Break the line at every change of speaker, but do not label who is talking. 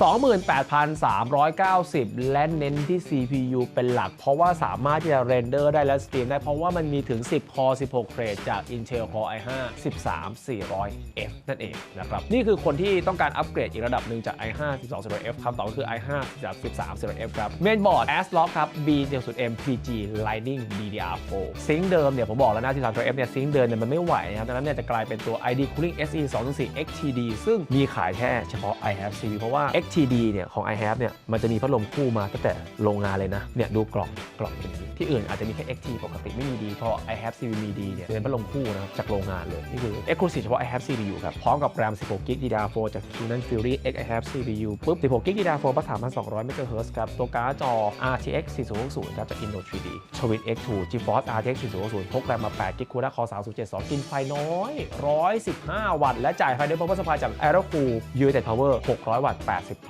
28,390 และเน้นที่ CPU เป็นหลัก เพราะว่าสามารถที่จะเรนเดอร์ได้และสตรีมได้ เพราะว่ามันมีถึง 10 Core 16เทรดจาก Intel Core i5 13400F นั่นเองนะครับ นี่คือคนที่ต้องการอัปเกรดอีกระดับหนึ่งจาก i5 12000F คำตอบก็คือ i5 จาก 13000F ครับ เมนบอร์ด ASRock ครับ B110M PG Lightning DDR4 ซิงค์เดิมเนี่ยผมบอกแล้วนะ 13000F เนี่ยซิงค์เดิมเนี่ยมันไม่ไหวนะครับดังนั้นเนี่ยจะกลายเป็นตัว ID Cooling SE 204 XTD ซึ่งมีขายแค่เฉพาะ i have CV เพราะว่า XTD เนี่ยของ i have เนี่ยมันจะมีพัดลมคู่มาตั้งแต่โรงงานเลยนะเนี่ยดูกล่องกล่องเป็นทีที่อื่นอาจจะมีแค่ XT ปกติไม่มีดีเพราะ i have CV มีดีเนี่ยเป็นพัดลมคู่นะครับจากโรงงานเลย นี่คือ Exclusive เฉพาะ i have CPU ครับพร้อมกับ RAM 16 GB DDR4 จาก Keenan Fury X i have CPU ปุ๊บ 16 GB DDR4 บัต3,200 MHz ครับตัวการ์ดจอ RTX 4060ครับจาก Inno 3D Twin X2 GeForce RTX 4060พกแรมมา8 GB CUDA Core 3072กินไฟน้อย 115 วัตต์และจ่ายไฟด้วย Power Supply จาก Aerocool United Power 600 วัตต์